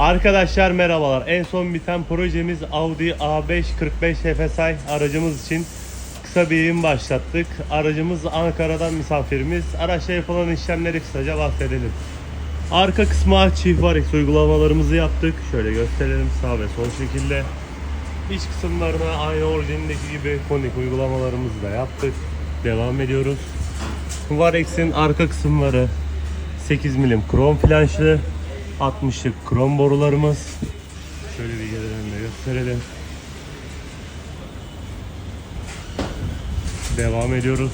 Arkadaşlar merhabalar. En son biten projemiz Audi A5 45 FSI aracımız için kısa bir yayın başlattık. Aracımız Ankara'dan misafirimiz. Araçla yapılan işlemleri kısaca bahsedelim. Arka kısma çift varex uygulamalarımızı yaptık. Şöyle gösterelim sağ ve sol şekilde. İç kısımlarına aynı orijinindeki gibi konik uygulamalarımızı da yaptık. Devam ediyoruz. Varex'in arka kısımları 8 milim krom flanşlı 60'lık krom borularımız. Şöyle bir yerden de gösterelim. Devam ediyoruz.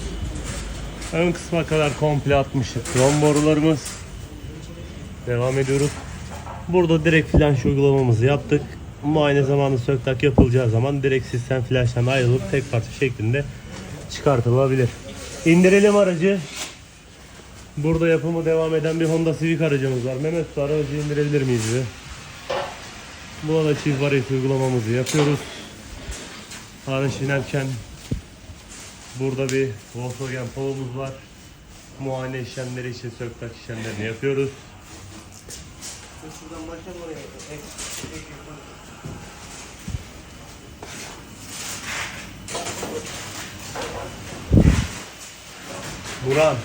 Ön kısma kadar komple 60'lık krom borularımız. Devam ediyoruz. Burada direkt flanş uygulamamızı yaptık. Muayene zamanı söktak yapılacağı zaman direkt sistem flanştan ayrılıp tek parça şeklinde çıkartılabilir. İndirelim aracı. Burada yapımı devam eden bir Honda Civic aracımız var. Mehmet Usta aracı indirebilir miyiz bize? Buna da çift varet uygulamamızı yapıyoruz. Araç inerken burada bir Volkswagen Polo'muz var. Muayene işlemleri için söktak işlemlerini yapıyoruz. Şuradan başlayalım oraya. Buran.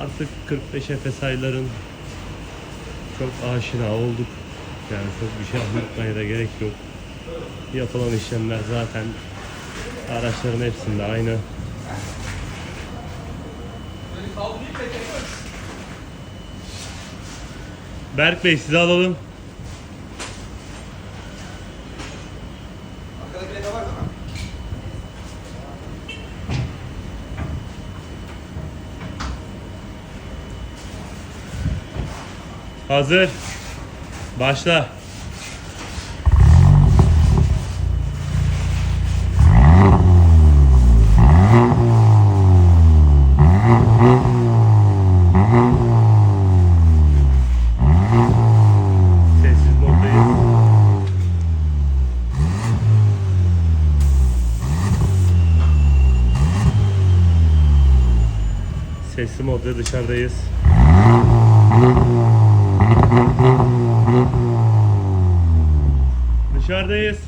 Artık 45 Efes ayların çok aşina olduk. Yani çok bir şey anlatmaya da gerek yok. Yapılan işlemler zaten araçların hepsinde aynı. Berk Bey sizi alalım. Hazır. Başla. Sesli modda dışarıdayız. Dışarıdayız.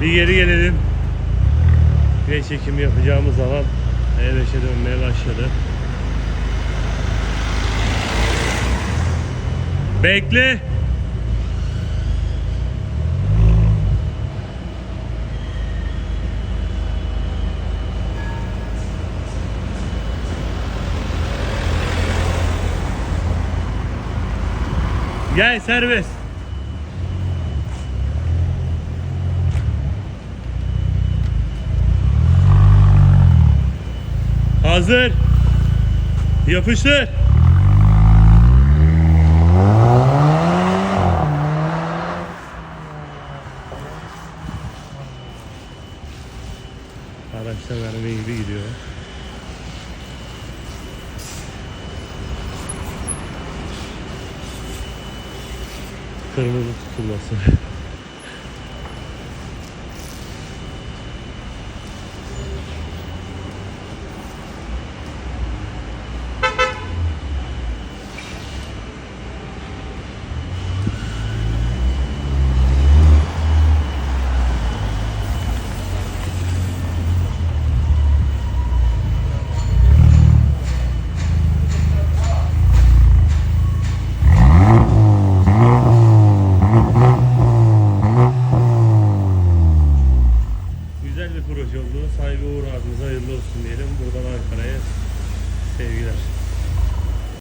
Bir geri gelelim. Ve çekim yapacağımız zaman E5'e dönmeye başladı. Bekle. Gel serbest. Hazır. Yapıştır. Araçta mermi gibi gidiyor. Kırmızı tutulması. Uğur abimize hayırlı olsun diyelim. Buradan Ankara'ya sevgiler.